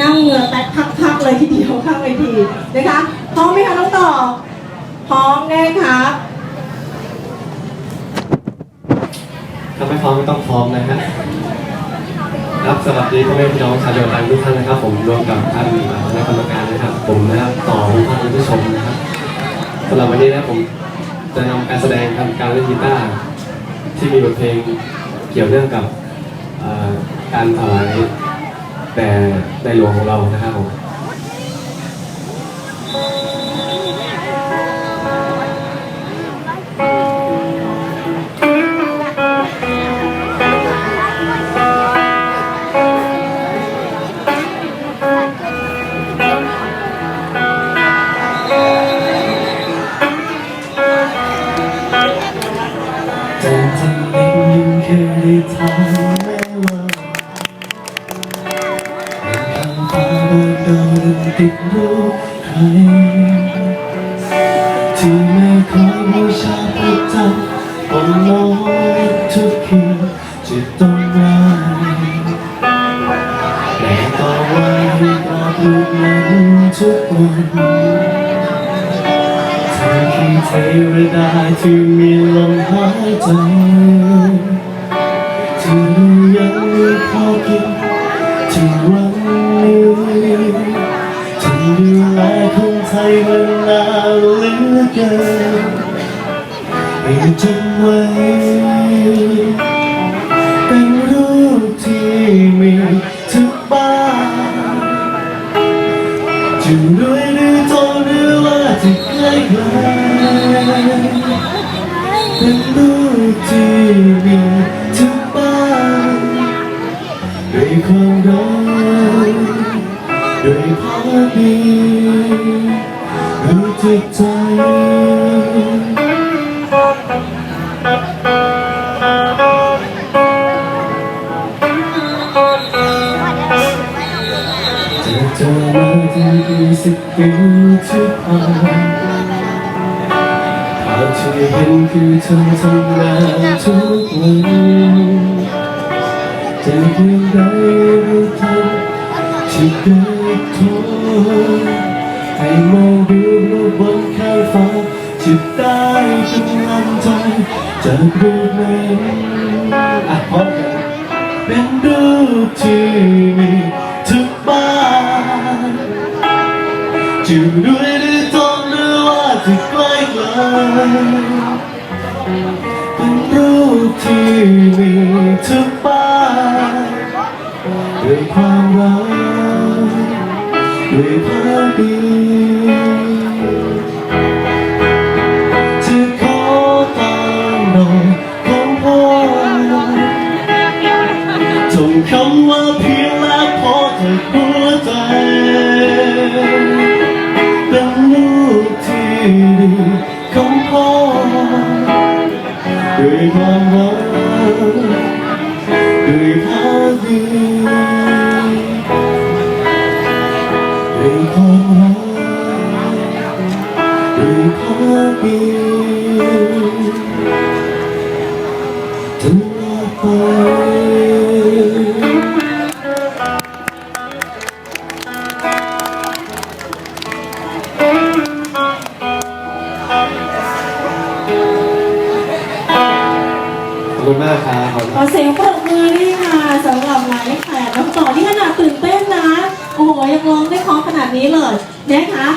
นั่งเหงื่อแตกพักๆเลยทีเดียวข้างเวทีนะคะพร้อมไหมคะน้องต่อพร้อมแน่ครับถ้าไม่พร้อมก็ต้องพร้อมนะฮะครับสวัสดีพ่อแม่พี่น้องชาวเดียวกันทุกท่านนะครับ ผมรวมกับท่านคณะกรรมการนะครับ ผมนะครับต่อทุกท่านผู้ชมนะครับสำหรับวันนี้นะผมจะนำการแสดงทำการเล่นกีตาร์ที่มีบทเพลงเกี่ยวเนื่องกับการถวาย แต่ในหลวงของเรานะครับผมแต่ทำเองยังเคยได้ทำ เดินเดินติดรูปใครที่ไม่เคยบูชาประจำบนโลกทุกคืนจะต้องไหวแต่ต่อไว้กับลูกนั้นทุกวันเธอคือเทวดาที่มีลมหายใจที่ยัง คนไทยมานานเหลือเกินให้จำไว้เป็นรูปที่มีทุกบ้านจะรวยหรือจนหรือว่าจะใกล้ไกลเป็นรูปที่มี จิตใจจะเจอมาที่สิบปีที่ผ่านภาพที่เห็นคือเธอทำงานทุกวันจะเพียงใดรู้ทันที่เกิดทนให้มองดู จะได้กำลังใจจากรูปนั้นอะพร้อมกันเป็นรูปที่มีทุกบ้านจะรวยหรือจนหรือว่าจะใกล้ไกลเป็นรูปที่มีทุกบ้านด้วยความรักด้วยความดี ส่งคำว่าเพียงและพอเธอหัวใจเป็นลูกที่ดีของพ่อด้วยความรักด้วยควาดีด้วยความรักด้วยควาดีตลอดไป คุณมากครับขอบคุณขอเสียงปรบมือด้วยค่ะสำหรับหมายเลขแปดน้องต่อที่ขนาดตื่นเต้นนะ โอ้โหยังร้องได้คล้องขนาดนี้เลยนะคะ